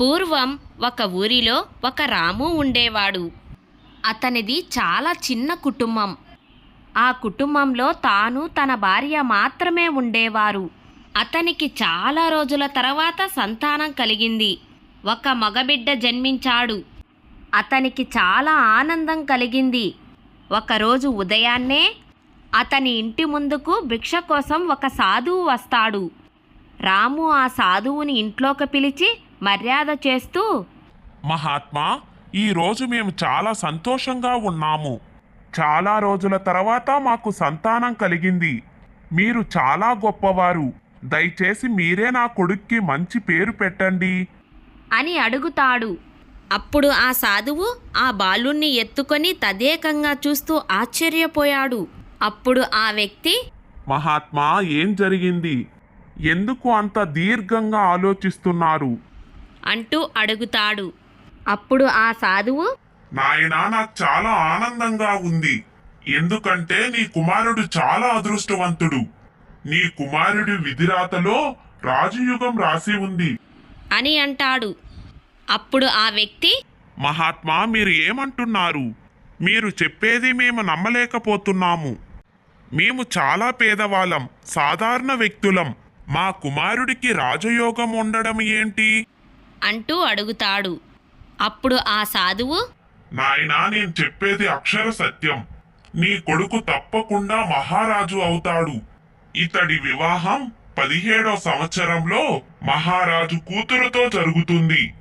పూర్వం ఒక ఊరిలో ఒక రాము ఉండేవాడు. అతనిది చాలా చిన్న కుటుంబం. ఆ కుటుంబంలో తాను తన భార్య మాత్రమే ఉండేవారు. అతనికి చాలా రోజుల తర్వాత సంతానం కలిగింది. ఒక మగబిడ్డ జన్మించాడు. అతనికి చాలా ఆనందం కలిగింది. ఒకరోజు ఉదయాన్నే అతని ఇంటి ముందుకు భిక్ష కోసం ఒక సాధువు వస్తాడు. రాము ఆ సాధువుని ఇంట్లోకి పిలిచి మర్యాద చేస్తూ మహాత్మా ఈ రోజు మేము చాలా సంతోషంగా ఉన్నాము. చాలా రోజుల తర్వాత మాకు సంతానం కలిగింది. మీరు చాలా గొప్పవారు. దయచేసి మీరే నా కొడుక్కి మంచి పేరు పెట్టండి. అని అడుగుతాడు. అప్పుడు ఆ సాధువు ఆ బాలుణ్ణి ఎత్తుకొని తదేకంగా చూస్తూ ఆశ్చర్యపోయాడు. అప్పుడు ఆ వ్యక్తి మహాత్మా ఏం జరిగింది? ఎందుకు అంత దీర్ఘంగా ఆలోచిస్తున్నారు? అంటూ అడుగుతాడు. అప్పుడు ఆ సాధువు నాయనా నాకు చాలా ఆనందంగా ఉంది. ఎందుకంటే నీ కుమారుడు చాలా అదృష్టవంతుడు. నీ కుమారుడి విధిరాతలో రాజయుగం రాసి ఉంది. అని అంటాడు. అప్పుడు ఆ వ్యక్తి మహాత్మా మీరు ఏమంటున్నారు? మీరు చెప్పేది మేము నమ్మలేకపోతున్నాము. మేము చాలా పేదవాళ్ళం సాధారణ వ్యక్తులం. మా కుమారుడికి రాజయోగం ఉండడం ఏంటి? అంటూ అడుగుతాడు. అప్పుడు ఆ సాధువు నాయనా నేను చెప్పేది అక్షర సత్యం. నీ కొడుకు తప్పకుండా మహారాజు అవుతాడు. ఇతడి వివాహం పదిహేడో సంవత్సరంలో మహారాజు కూతురుతో జరుగుతుంది.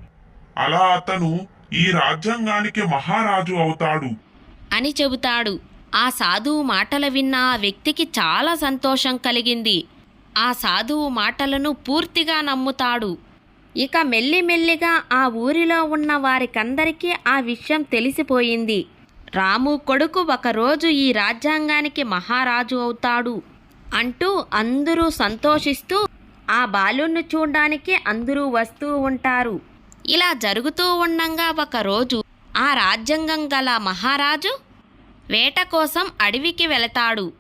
అలా అతను ఈ రాజ్యాంగానికి మహారాజు అవుతాడు. అని చెబుతాడు. ఆ సాధువు మాటలు విన్న ఆ వ్యక్తికి చాలా సంతోషం కలిగింది. ఆ సాధువు మాటలను పూర్తిగా నమ్ముతాడు. ఇక మెల్లిమెల్లిగా ఆ ఊరిలో ఉన్న వారికందరికీ ఆ విషయం తెలిసిపోయింది. రాము కొడుకు ఒకరోజు ఈ రాజ్యాంగానికి మహారాజు అవుతాడు అంటూ అందరూ సంతోషిస్తూ ఆ బాలుణ్ణి చూడడానికి అందరూ వస్తూ ఉంటారు. ఇలా జరుగుతూ ఉండంగా ఒకరోజు ఆ రాజ్యాంగం గల మహారాజు వేట కోసం అడవికి వెళతాడు.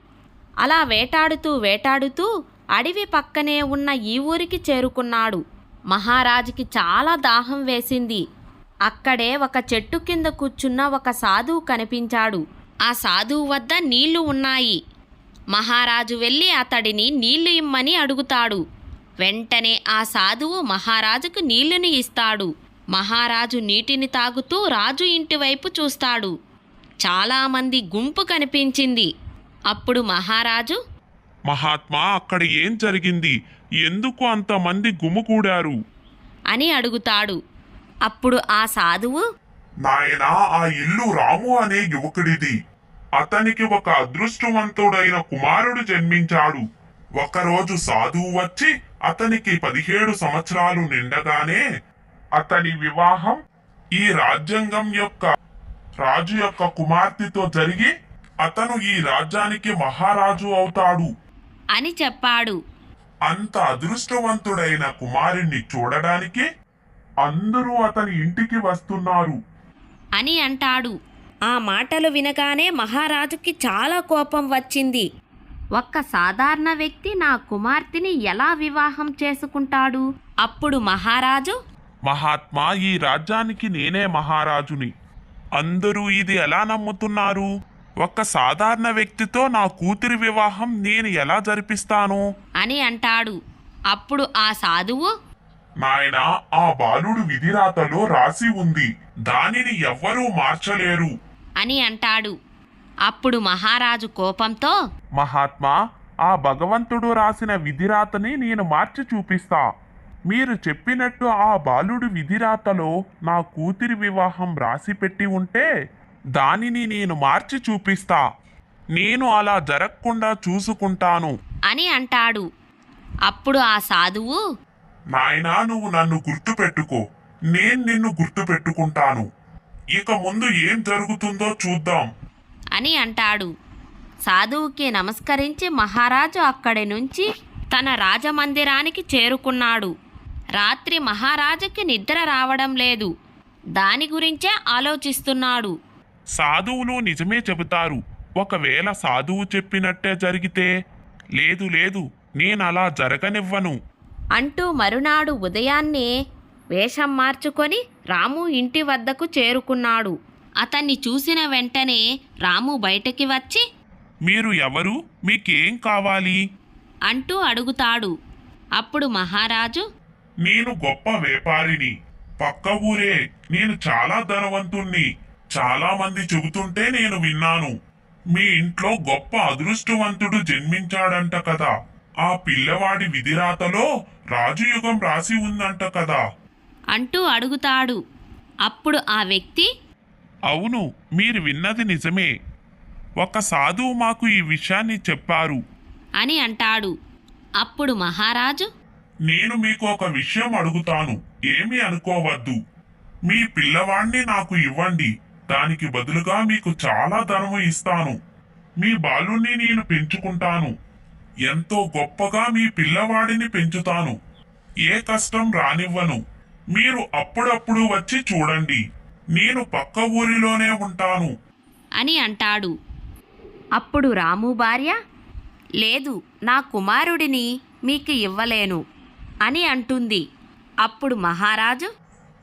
అలా వేటాడుతూ వేటాడుతూ అడవి పక్కనే ఉన్న ఈ ఊరికి చేరుకున్నాడు. మహారాజుకి చాలా దాహం వేసింది. అక్కడే ఒక చెట్టు కింద కూర్చున్న ఒక సాధువు కనిపించాడు. ఆ సాధువు వద్ద నీళ్ళు ఉన్నాయి. మహారాజు వెళ్ళి అతడిని నీళ్ళు ఇమ్మని అడుగుతాడు. వెంటనే ఆ సాధువు మహారాజుకు నీళ్ళుని ఇస్తాడు. మహారాజు నీటిని తాగుతూ రాజు ఇంటి వైపు చూస్తాడు. చాలామంది గుంపు కనిపించింది. అప్పుడు మహారాజు మహాత్మా అక్కడ ఏం జరిగింది? ఎందుకు అంతమంది గుమికూడారు అని అడుగుతాడు. అప్పుడు ఆ సాధువు నాయనా ఆ ఇల్లు రాము అనే యువకుడిది. అతనికి ఒక అదృష్టవంతుడైన కుమారుడు జన్మించాడు. ఒకరోజు సాధువు వచ్చి అతనికి పదిహేడు సంవత్సరాలు నిండగానే అతని వివాహం ఈ రాజ్యాంగం యొక్క రాజు యొక్క కుమార్తెతో జరిగి అతను ఈ రాజ్యానికి మహారాజు అవుతాడు. అని చెప్పాడు. అంత అదృష్టవంతుడైన కుమారుణ్ణి చూడడానికి అందరూ అతని ఇంటికి వస్తున్నారు. అని అంటాడు. ఆ మాటలు వినగానే మహారాజుకి చాలా కోపం వచ్చింది. ఒక్క సాధారణ వ్యక్తి నా కుమార్తెని ఎలా వివాహం చేసుకుంటాడు? అప్పుడు మహారాజు మహాత్మా ఈ రాజ్యానికి నేనే మహారాజుని. అందరూ ఇది ఎలా నమ్ముతున్నారు? ఒక్క సాధారణ వ్యక్తితో నా కూతురి వివాహం నేను ఎలా జరిపిస్తాను? అని అంటాడు. అప్పుడు ఆ సాధువు? నాయనా ఆ బాలుడు విధిరాతలో రాసి ఉంది. దానిని ఎవ్వరూ మార్చలేరు. అని అంటాడు. అప్పుడు మహారాజు కోపంతో మహాత్మా ఆ భగవంతుడు రాసిన విధిరాతని నేను మార్చి చూపిస్తా. మీరు చెప్పినట్టు ఆ బాలుడు విధిరాతలో నా కూతురి వివాహం రాసి పెట్టి ఉంటే దానిని నేను మార్చి చూపిస్తా. నేను అలా జరగకుండా చూసుకుంటాను. అని అంటాడు. అప్పుడు ఆ సాధువు నాయనా నువ్వు నన్ను గుర్తుపెట్టుకో. నేను నిన్ను గుర్తుపెట్టుకుంటాను. ఇక ముందు ఏం జరుగుతుందో చూద్దాం. అని అంటాడు. సాధువుకి నమస్కరించి మహారాజు అక్కడి నుంచి తన రాజమందిరానికి చేరుకున్నాడు. రాత్రి మహారాజుకి నిద్ర రావడం లేదు. దాని గురించే ఆలోచిస్తున్నాడు. సాధువులు నిజమే చెబుతారు. ఒకవేళ సాధువు చెప్పినట్టే జరిగితే లేదు లేదు నేను అలా జరగనివ్వను. అంటూ మరునాడు ఉదయాన్నే వేషం మార్చుకొని రాము ఇంటి వద్దకు చేరుకున్నాడు. అతన్ని చూసిన వెంటనే రాము బయటకి వచ్చి మీరు ఎవరు? మీకేం కావాలి? అంటూ అడుగుతాడు. అప్పుడు మహారాజు నేను గొప్ప వ్యాపారిని. పక్క ఊరే నేను చాలా ధనవంతుణ్ణి. చాలా మంది చెబుతుంటే నేను విన్నాను. మీ ఇంట్లో గొప్ప అదృష్టవంతుడు జన్మించాడంట కదా. ఆ పిల్లవాడి విధిరాతలో రాజయుగం రాసి ఉందంట కదా. అంటూ అడుగుతాడు. అప్పుడు ఆ వ్యక్తి అవును మీరు విన్నది నిజమే. ఒక సాధువు మాకు ఈ విషయాన్ని చెప్పారు. అని అంటాడు. అప్పుడు మహారాజు నేను మీకు ఒక విషయం అడుగుతాను. ఏమీ అనుకోవద్దు. మీ పిల్లవాణ్ణి నాకు ఇవ్వండి. దానికి బదులుగా మీకు చాలా ధనము ఇస్తాను. మీ బాలుణ్ణి నేను పెంచుకుంటాను. ఎంతో గొప్పగా మీ పిల్లవాడిని పెంచుతాను. ఏ కష్టం రానివ్వను. మీరు అప్పుడప్పుడు వచ్చి చూడండి. నేను పక్క ఊరిలోనే ఉంటాను. అని అంటాడు. అప్పుడు రాము భార్య లేదు నా కుమారుడిని మీకు ఇవ్వలేను అని అంటుంది. అప్పుడు మహారాజు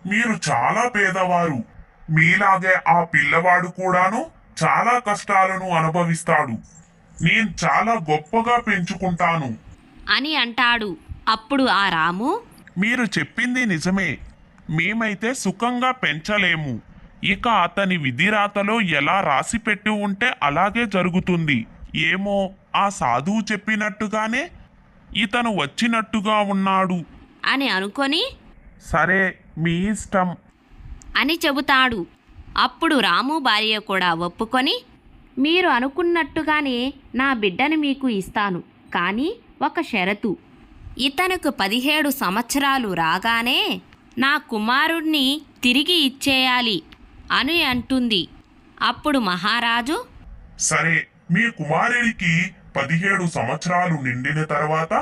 మీరు చాలా పేదవారు. మీలాగే ఆ పిల్లవాడు కూడాను చాలా కష్టాలను అనుభవిస్తాడు. నేను చాలా గొప్పగా పెంచుకుంటాను. అని అంటాడు. అప్పుడు ఆ రాము మీరు చెప్పింది నిజమే. మేమైతే సుఖంగా పెంచలేము. ఇక అతని విధిరాతలో ఎలా రాసి పెట్టి ఉంటే అలాగే జరుగుతుంది. ఏమో ఆ సాధువు చెప్పినట్టుగానే ఇతను వచ్చినట్టుగా ఉన్నాడు. అని అనుకొని సరే మీ ఇష్టం. అని చెబుతాడు. అప్పుడు రాము భార్య కూడా ఒప్పుకొని మీరు అనుకున్నట్టుగానే నా బిడ్డను మీకు ఇస్తాను కానీ ఒక షరతు. ఇతనుకు పదిహేడు సంవత్సరాలు రాగానే నా కుమారుణ్ణి తిరిగి ఇచ్చేయాలి అని అంటుంది. అప్పుడు మహారాజు సరే మీ కుమారుడికి పదిహేడు సంవత్సరాలు నిండిన తర్వాత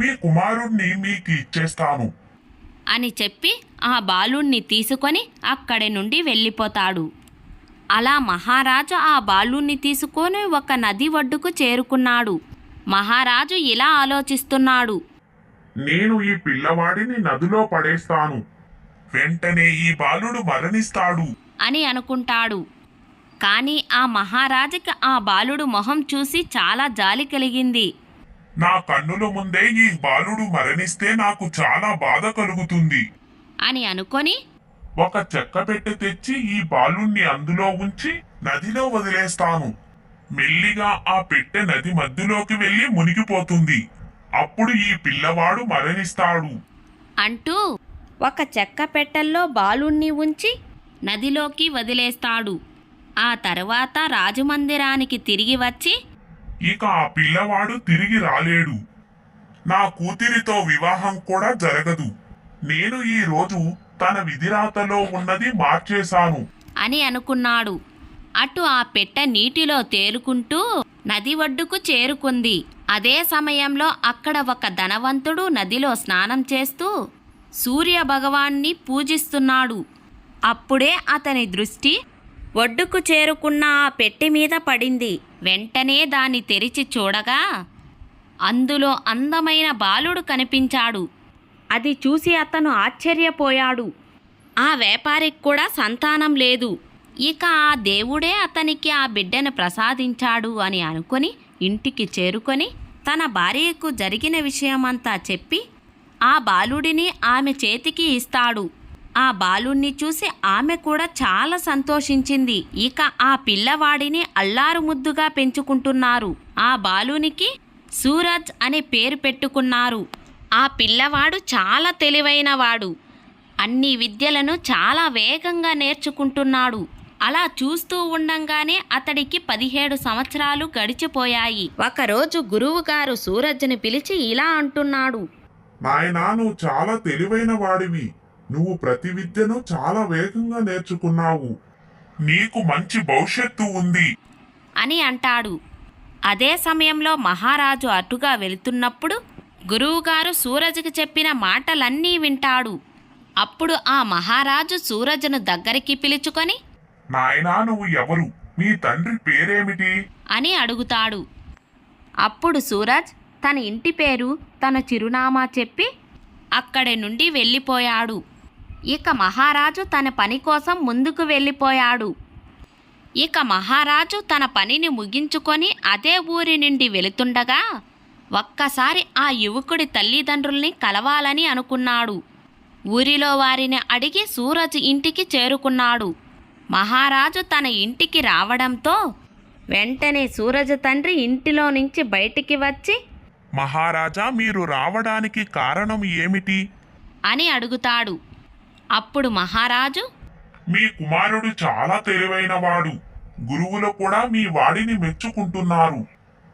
మీ కుమారుణ్ణి మీకు ఇచ్చేస్తాను. అని చెప్పి ఆ బాలుణ్ణి తీసుకొని అక్కడి నుండి వెళ్ళిపోతాడు. అలా మహారాజు ఆ బాలుణ్ణి తీసుకొని ఒక నది ఒడ్డుకు చేరుకున్నాడు. మహారాజు ఇలా ఆలోచిస్తున్నాడు. నేను ఈ పిల్లవాడిని నదిలో పడేస్తాను. వెంటనే ఈ బాలుడు మరణిస్తాడు. అని అనుకుంటాడు. కానీ ఆ మహారాజుకి ఆ బాలుడు మొహం చూసి చాలా జాలి కలిగింది. నా కన్నుల ముందే ఈ బాలుడు మరణిస్తే నాకు చాలా బాధ కలుగుతుంది. అని అనుకొని ఒక చెక్క పెట్టె తెచ్చి ఈ బాలుణ్ణి అందులో ఉంచి నదిలో వదిలేస్తాను. మెల్లిగా ఆ పెట్టె నది మధ్యలోకి వెళ్ళి మునిగిపోతుంది. అప్పుడు ఈ పిల్లవాడు మరణిస్తాడు. అంటూ ఒక చెక్క పెట్టెల్లో బాలుణ్ణి ఉంచి నదిలోకి వదిలేస్తాడు. ఆ తర్వాత రాజమందిరానికి తిరిగి వచ్చి ఇక ఆ పిల్లవాడు తిరిగి రాలేడు. నా కూతురితో వివాహం కూడా జరగదు. నేను ఈ రోజు తన విధిరాతలో ఉన్నది మార్చేశాను. అని అనుకున్నాడు. అటు ఆ పెట్టె నీటిలో తేలుకుంటూ నది ఒడ్డుకు చేరుకుంది. అదే సమయంలో అక్కడ ఒక ధనవంతుడు నదిలో స్నానం చేస్తూ సూర్య భగవాన్ని పూజిస్తున్నాడు. అప్పుడే అతని దృష్టి ఒడ్డుకు చేరుకున్న ఆ పెట్టె మీద పడింది. వెంటనే దాన్ని తెరిచి చూడగా అందులో అందమైన బాలుడు కనిపించాడు. అది చూసి అతను ఆశ్చర్యపోయాడు. ఆ వ్యాపారికి కూడా సంతానం లేదు. ఇక ఆ దేవుడే అతనికి ఆ బిడ్డను ప్రసాదించాడు అని అనుకొని ఇంటికి చేరుకొని తన భార్యకు జరిగిన విషయమంతా చెప్పి ఆ బాలుడిని ఆమె చేతికి ఇస్తాడు. ఆ బాలుణ్ణి చూసి ఆమె కూడా చాలా సంతోషించింది. ఇక ఆ పిల్లవాడిని అల్లారు ముద్దుగా పెంచుకుంటున్నారు. ఆ బాలునికి సూరజ్ అనే పేరు పెట్టుకున్నారు. ఆ పిల్లవాడు చాలా తెలివైనవాడు. అన్ని విద్యలను చాలా వేగంగా నేర్చుకుంటున్నాడు. అలా చూస్తూ ఉండంగానే అతడికి పదిహేడు సంవత్సరాలు గడిచిపోయాయి. ఒకరోజు గురువుగారు సూరజ్ని పిలిచి ఇలా అంటున్నాడు. నాయనా నువ్వు చాలా తెలివైన వాడివి నువ్వు ప్రతి విద్యను చాలా వేగంగా నేర్చుకున్నావు. నీకు మంచి భవిష్యత్తు ఉంది. అని అంటాడు. అదే సమయంలో మహారాజు అటుగా వెళుతున్నప్పుడు గురువుగారు సూరజ్కి చెప్పిన మాటలన్నీ వింటాడు. అప్పుడు ఆ మహారాజు సూరజ్ను దగ్గరికి పిలుచుకొని నాయనా నువ్వు ఎవరు? మీ తండ్రి పేరేమిటి? అని అడుగుతాడు. అప్పుడు సూరజ్ తన ఇంటి పేరు తన చిరునామా చెప్పి అక్కడి నుండి వెళ్ళిపోయాడు. ఇక మహారాజు తన పని కోసం ముందుకు వెళ్ళిపోయాడు. ఇక మహారాజు తన పనిని ముగించుకొని అదే ఊరి నుండి వెళుతుండగా ఒక్కసారి ఆ యువకుడి తల్లిదండ్రుల్ని కలవాలని అనుకున్నాడు. ఊరిలో వారిని అడిగి సూరజ్ ఇంటికి చేరుకున్నాడు. మహారాజు తన ఇంటికి రావడంతో వెంటనే సూరజ్ తండ్రి ఇంటిలో నుంచి బయటికి వచ్చి మహారాజా మీరు రావడానికి కారణం ఏమిటి? అని అడుగుతాడు. అప్పుడు మహారాజు? మీ కుమారుడు చాలా తెలివైనవాడు. గురువులు కూడా మీ వాడిని మెచ్చుకుంటున్నారు.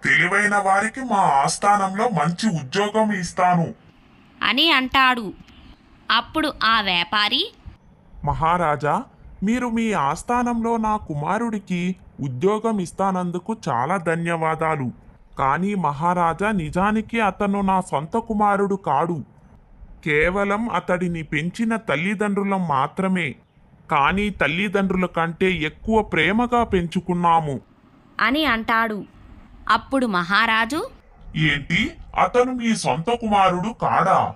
తెలివైన వారికి మా ఆస్థానంలో మంచి ఉద్యోగం ఇస్తాను. అని అంటాడు. అప్పుడు ఆ వ్యాపారి? మహారాజా మీరు మీ ఆస్థానంలో నా కుమారుడికి ఉద్యోగం ఇస్తానందుకు చాలా ధన్యవాదాలు. కానీ మహారాజా నిజానికి అతను నా సొంత కుమారుడు కాడు. కేవలం అతడిని పెంచిన తల్లిదండ్రులం మాత్రమే కానీ తల్లిదండ్రుల కంటే ఎక్కువ ప్రేమగా పెంచుకున్నాము. అని అంటాడు. అప్పుడు మహారాజు ఏంటి? అతను మీ సొంత కుమారుడు కాడా?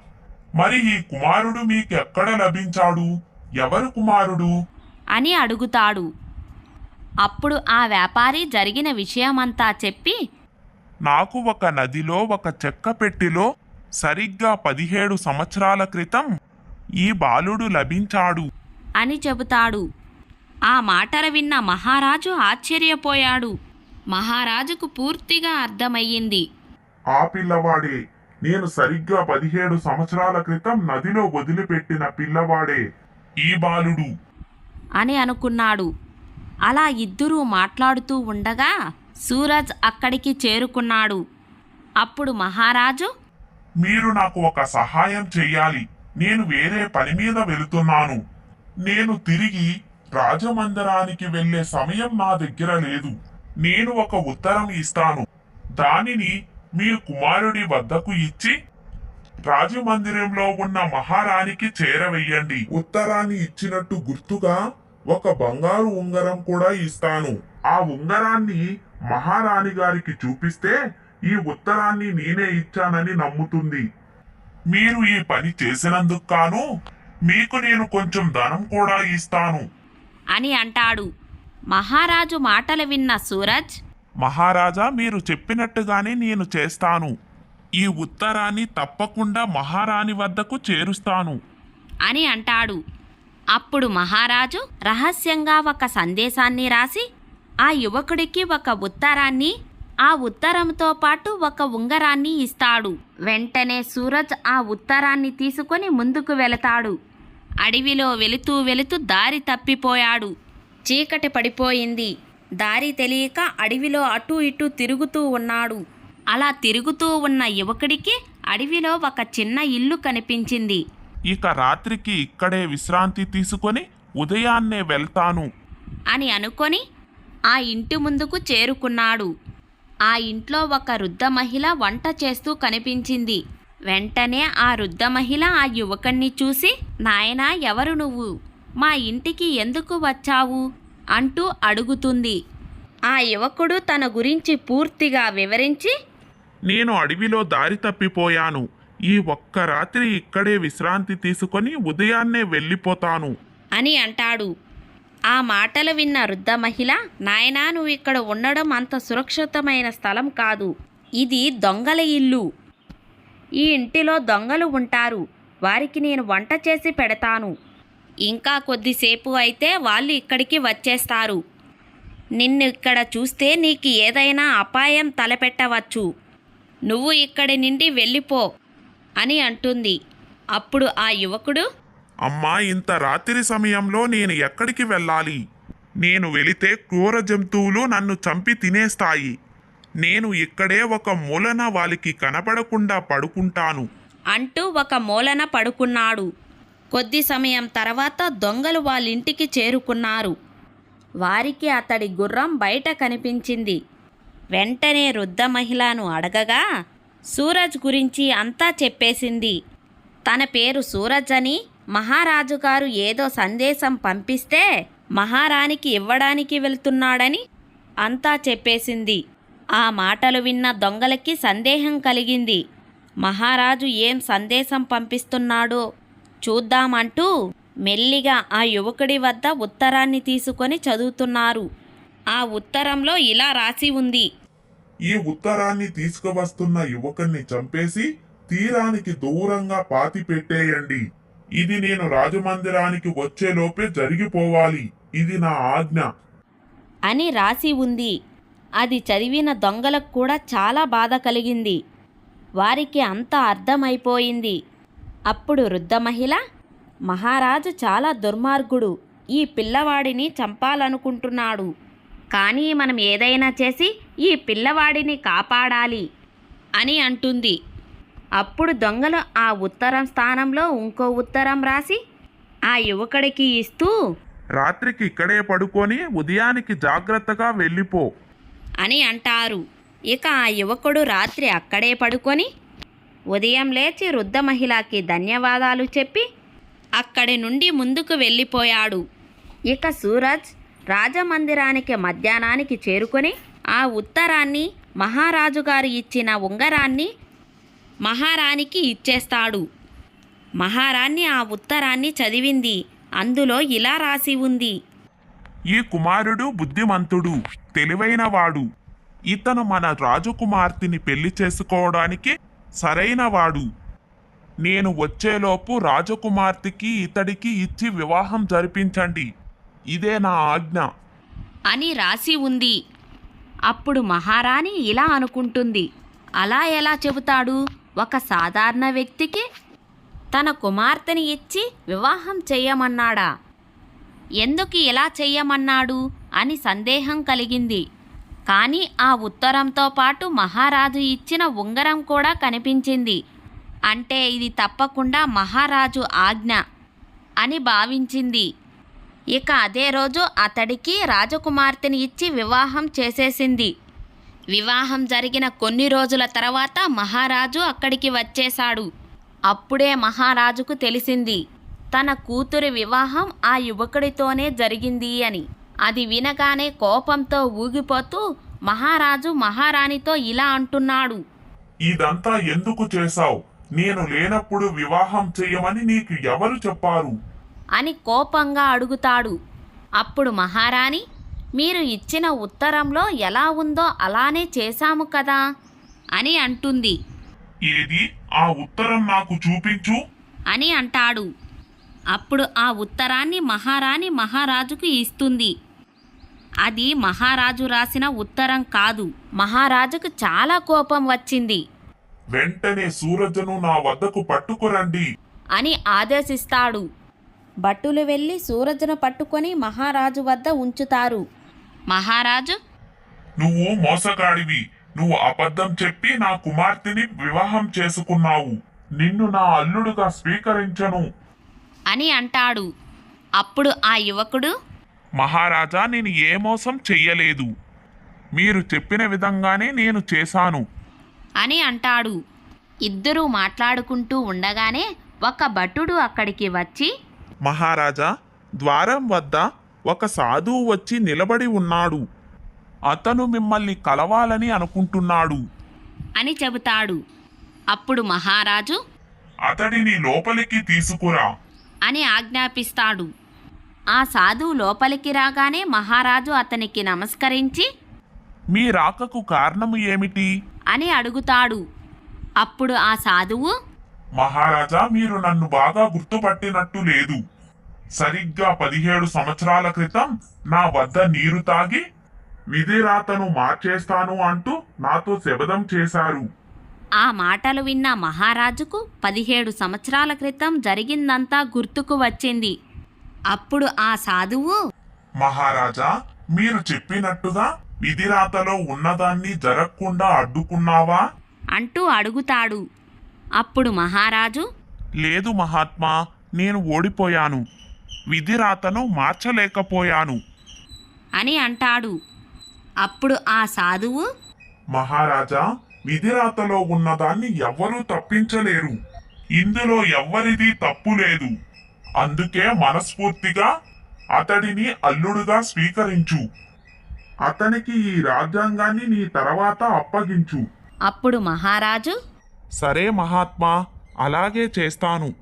మరి ఈ కుమారుడు మీకెక్కడ లభించాడు? ఎవరు కుమారుడు? అని అడుగుతాడు. అప్పుడు ఆ వ్యాపారి జరిగిన విషయమంతా చెప్పి నాకు ఒక నదిలో ఒక చెక్క పెట్టెలో సరిగ్గా పదిహేడు సంవత్సరాల క్రితం ఈ బాలుడు లభించాడు. అని చెబుతాడు. ఆ మాటలు విన్న మహారాజు ఆశ్చర్యపోయాడు. మహారాజుకు పూర్తిగా అర్థమయ్యింది. ఆ పిల్లవాడే నేను సరిగ్గా పదిహేడు సంవత్సరాల క్రితం నదిలో వదిలిపెట్టిన పిల్లవాడే ఈ బాలుడు. అని అనుకున్నాడు. అలా ఇద్దరూ మాట్లాడుతూ ఉండగా సూరజ్ అక్కడికి చేరుకున్నాడు. అప్పుడు మహారాజు మీరు నాకు ఒక సహాయం చెయ్యాలి నేను వేరే పని మీద వెళుతున్నాను. నేను తిరిగి రాజమందిరానికి వెళ్ళే సమయం నా దగ్గర లేదు. నేను ఒక ఉత్తరం ఇస్తాను. దానిని మీ కుమారుడి వద్దకు ఇచ్చి రాజమందిరంలో ఉన్న మహారాణికి చేరవేయండి. ఉత్తరాన్ని ఇచ్చినట్టు గుర్తుగా ఒక బంగారు ఉంగరం కూడా ఇస్తాను. ఆ ఉంగరాన్ని మహారాణి గారికి చూపిస్తే ఈ ఉత్తరాన్ని నేనే ఇచ్చానని నమ్ముతుంది. మీరు ఈ పని చేసినందుకు కాను మీకు నేను కొంచెం ధనం కూడా ఇస్తాను. అని అంటాడు. మహారాజు మాటలు విన్న సూరజ్ మహారాజా మీరు చెప్పినట్టుగానే నేను చేస్తాను. ఈ ఉత్తరాన్ని తప్పకుండా మహారాణి వద్దకు చేరుస్తాను. అని అంటాడు. అప్పుడు మహారాజు రహస్యంగా ఒక సందేశాన్ని రాసి ఆ యువకుడికి ఒక ఉత్తరాన్ని ఆ ఉత్తరంతో పాటు ఒక ఉంగరాన్ని ఇస్తాడు. వెంటనే సూరజ్ ఆ ఉత్తరాన్ని తీసుకొని ముందుకు వెళతాడు. అడవిలో వెళుతూ వెళుతూ దారి తప్పిపోయాడు. చీకటి పడిపోయింది. దారి తెలియక అడవిలో అటూ ఇటూ తిరుగుతూ ఉన్నాడు. అలా తిరుగుతూ ఉన్న యువకుడికి అడవిలో ఒక చిన్న ఇల్లు కనిపించింది. ఇక రాత్రికి ఇక్కడే విశ్రాంతి తీసుకొని ఉదయాన్నే వెళ్తాను. అని అనుకొని ఆ ఇంటి ముందుకు చేరుకున్నాడు. ఆ ఇంట్లో ఒక వృద్ధ మహిళ వంట చేస్తూ కనిపించింది. వెంటనే ఆ వృద్ధ మహిళ ఆ యువకుణ్ణి చూసి నాయనా ఎవరు నువ్వు? మా ఇంటికి ఎందుకు వచ్చావు? అంటూ అడుగుతుంది. ఆ యువకుడు తన గురించి పూర్తిగా వివరించి నేను అడవిలో దారి తప్పిపోయాను. ఈ ఒక్క రాత్రి ఇక్కడే విశ్రాంతి తీసుకొని ఉదయాన్నే వెళ్ళిపోతాను. అని అంటాడు. ఆ మాటలు విన్న వృద్ధ మహిళ నాయనా నువ్వు ఇక్కడ ఉండడం అంత సురక్షితమైన స్థలం కాదు. ఇది దొంగల ఇల్లు. ఈ ఇంటిలో దొంగలు ఉంటారు. వారికి నేను వంట చేసి పెడతాను. ఇంకా కొద్దిసేపు అయితే వాళ్ళు ఇక్కడికి వచ్చేస్తారు. నిన్ను ఇక్కడ చూస్తే నీకు ఏదైనా అపాయం తలపెట్టవచ్చు. నువ్వు ఇక్కడి నుండి వెళ్ళిపో అని అంటుంది. అప్పుడు ఆ యువకుడు అమ్మా ఇంత రాత్రి సమయంలో నేను ఎక్కడికి వెళ్ళాలి? నేను వెళితే క్రూర జంతువులు నన్ను చంపి తినేస్తాయి. నేను ఇక్కడే ఒక మూలన వాళ్ళకి కనపడకుండా పడుకుంటాను. అంటూ ఒక మూలన పడుకున్నాడు. కొద్ది సమయం తర్వాత దొంగలు వాళ్ళింటికి చేరుకున్నారు. వారికి అతడి గుర్రం బయట కనిపించింది. వెంటనే వృద్ధ మహిళను అడగగా సూరజ్ గురించి అంతా చెప్పేసింది. తన పేరు సూరజ్ అని మహారాజు గారు ఏదో సందేశం పంపిస్తే మహారాణికి ఇవ్వడానికి వెళ్తున్నాడని అంతా చెప్పేసింది. ఆ మాటలు విన్న దొంగలకి సందేహం కలిగింది. మహారాజు ఏం సందేశం పంపిస్తున్నాడో చూద్దామంటూ మెల్లిగా ఆ యువకుడి వద్ద ఉత్తరాన్ని తీసుకొని చదువుతున్నారు. ఆ ఉత్తరంలో ఇలా రాసి ఉంది. ఈ ఉత్తరాన్ని తీసుకువస్తున్న యువకుణ్ణి చంపేసి తీరానికి దూరంగా పాతి పెట్టేయండి ఇది నేను రాజమందిరానికి వచ్చేలోపే జరిగిపోవాలి. ఇది నా ఆజ్ఞ. అని రాసి ఉంది. అది చదివిన దొంగలకు కూడా చాలా బాధ కలిగింది. వారికి అంతా అర్థమైపోయింది. అప్పుడు వృద్ధ మహిళ మహారాజు చాలా దుర్మార్గుడు. ఈ పిల్లవాడిని చంపాలనుకుంటున్నాడు. కానీ మనం ఏదైనా చేసి ఈ పిల్లవాడిని కాపాడాలి అని అంటుంది. అప్పుడు దొంగలు ఆ ఉత్తరం స్థానంలో ఇంకో ఉత్తరం రాసి ఆ యువకుడికి ఇస్తూ రాత్రికి ఇక్కడే పడుకొని ఉదయానికి జాగ్రత్తగా వెళ్ళిపో అని అంటారు. ఇక ఆ యువకుడు రాత్రి అక్కడే పడుకొని ఉదయం లేచి వృద్ధ మహిళకి ధన్యవాదాలు చెప్పి అక్కడి నుండి ముందుకు వెళ్ళిపోయాడు. ఇక సూరజ్ రాజమందిరానికి మధ్యాహ్నానికి చేరుకొని ఆ ఉత్తరాన్ని మహారాజు గారు ఇచ్చిన ఉంగరాన్ని మహారాణికి ఇచ్చేస్తాడు. మహారాణి ఆ ఉత్తరాన్ని చదివింది. అందులో ఇలా రాసి ఉంది. ఈ కుమారుడు బుద్ధిమంతుడు తెలివైనవాడు. ఇతను మన రాజకుమార్తెని పెళ్ళి చేసుకోవడానికి సరైనవాడు. నేను వచ్చేలోపు రాజకుమార్తెకి ఇతడికి ఇచ్చి వివాహం జరిపించండి. ఇదే నా ఆజ్ఞ. అని రాసి ఉంది. అప్పుడు మహారాణి ఇలా అనుకుంటుంది. అలా ఎలా చెబుతాడు? ఒక సాధారణ వ్యక్తికి తన కుమార్తెని ఇచ్చి వివాహం చెయ్యమన్నాడా? ఎందుకు ఇలా చెయ్యమన్నాడు అని సందేహం కలిగింది. కానీ ఆ ఉత్తరంతో పాటు మహారాజు ఇచ్చిన ఉంగరం కూడా కనిపించింది. అంటే ఇది తప్పకుండా మహారాజు ఆజ్ఞ అని భావించింది. ఇక అదే రోజు అతడికి రాజకుమార్తెని ఇచ్చి వివాహం చేసేసింది. వివాహం జరిగిన కొన్ని రోజుల తర్వాత మహారాజు అక్కడికి వచ్చేశాడు. అప్పుడే మహారాజుకు తెలిసింది తన కూతురి వివాహం ఆ యువకుడితోనే జరిగింది అని. అది వినగానే కోపంతో ఊగిపోతూ మహారాజు మహారాణితో ఇలా అంటున్నాడు. ఇదంతా ఎందుకు చేశావు? నేను లేనప్పుడు వివాహం చెయ్యమని నీకు ఎవరు చెప్పారు? అని కోపంగా అడుగుతాడు. అప్పుడు మహారాణి మీరు ఇచ్చిన ఉత్తరంలో ఎలా ఉందో అలానే చేశాము కదా అని అంటుంది. ఏది? ఆ ఉత్తరం నాకు చూపించు. అని అంటాడు. అప్పుడు ఆ ఉత్తరాన్ని మహారాణి మహారాజుకు ఇస్తుంది. అది మహారాజు రాసిన ఉత్తరం కాదు. మహారాజుకు చాలా కోపం వచ్చింది. వెంటనే సూరజను నా వద్దకు పట్టుకురండి. అని ఆదేశిస్తాడు. భటులు వెళ్ళి సూరజ్ను పట్టుకొని మహారాజు వద్ద ఉంచుతారు. మహారాజు? నువ్వు మోసగాడివి. నువ్వు అబద్ధం చెప్పి నా కుమార్తెని వివాహం చేసుకున్నావు. నిన్ను నా అల్లుడుగా స్వీకరించను. అని అంటాడు. అప్పుడు ఆ యువకుడు మహారాజా నేను ఏ మోసం చెయ్యలేదు. మీరు చెప్పిన విధంగానే నేను చేశాను. అని అంటాడు. ఇద్దరూ మాట్లాడుకుంటూ ఉండగానే ఒక భటుడు అక్కడికి వచ్చి మహారాజా ద్వారం వద్ద ఒక సాధువు వచ్చి నిలబడి ఉన్నాడు. అతను మిమ్మల్ని కలవాలని అనుకుంటున్నాడు. అని చెబుతాడు. అప్పుడు మహారాజు అతడిని లోపలికి తీసుకురా. అని ఆజ్ఞాపిస్తాడు. ఆ సాధువు లోపలికి రాగానే మహారాజు అతనికి నమస్కరించి మీ రాకకు కారణము ఏమిటి? అని అడుగుతాడు. అప్పుడు ఆ సాధువు మహారాజా మీరు నన్ను బాగా గుర్తుపట్టినట్టు లేదు. సరిగ్గా పదిహేడు సంవత్సరాల క్రితం నా వద్ద నీరు తాగి విధిరాతను మార్చేస్తాను అంటూ నాతో శబదం చేశారు. ఆ మాటలు విన్న మహారాజుకు పదిహేడు సంవత్సరాల క్రితం జరిగిందంతా గుర్తుకు వచ్చింది. అప్పుడు ఆ సాధువు మహారాజా మీరు చెప్పినట్టుగా విధిరాతలో ఉన్నదాన్ని జరగకుండా అడ్డుకున్నావా? అంటూ అడుగుతాడు. అప్పుడు మహారాజు లేదు మహాత్మా నేను ఓడిపోయాను. విధిరాతను మార్చలేకపోయాను. అని అంటాడు. అప్పుడు ఆ సాధువు మహారాజా విధిరాతలో ఉన్నదాన్ని ఎవ్వరూ తప్పించలేరు. ఇందులో ఎవ్వరిది తప్పు లేదు. అందుకే మనస్ఫూర్తిగా అతడిని అల్లుడుగా స్వీకరించు. అతనికి ఈ రాజ్యాంగాన్ని నీ తర్వాత అప్పగించు. అప్పుడు మహారాజు సరే మహాత్మా అలాగే చేస్తాను.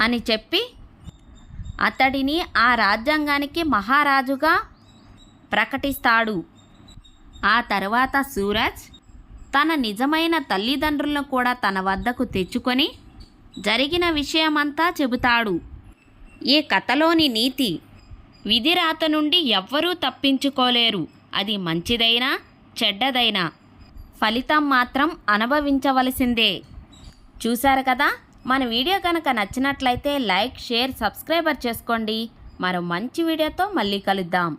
అని చెప్పి అతడిని ఆ రాజ్యాంగానికి మహారాజుగా ప్రకటిస్తాడు. ఆ తర్వాత సూరజ్ తన నిజమైన తల్లిదండ్రులను కూడా తన వద్దకు తెచ్చుకొని జరిగిన విషయమంతా చెబుతాడు. ఈ కథలోని నీతి విధిరాత నుండి ఎవ్వరూ తప్పించుకోలేరు. అది మంచిదైనా చెడ్డదైనా. ఫలితం మాత్రం అనుభవించవలసిందే. చూశారు కదా? మన వీడియో కనుక నచ్చినట్లయితే లైక్ షేర్ సబ్స్క్రైబర్ చేసుకోండి. మరో మంచి వీడియోతో మళ్ళీ కలుద్దాం.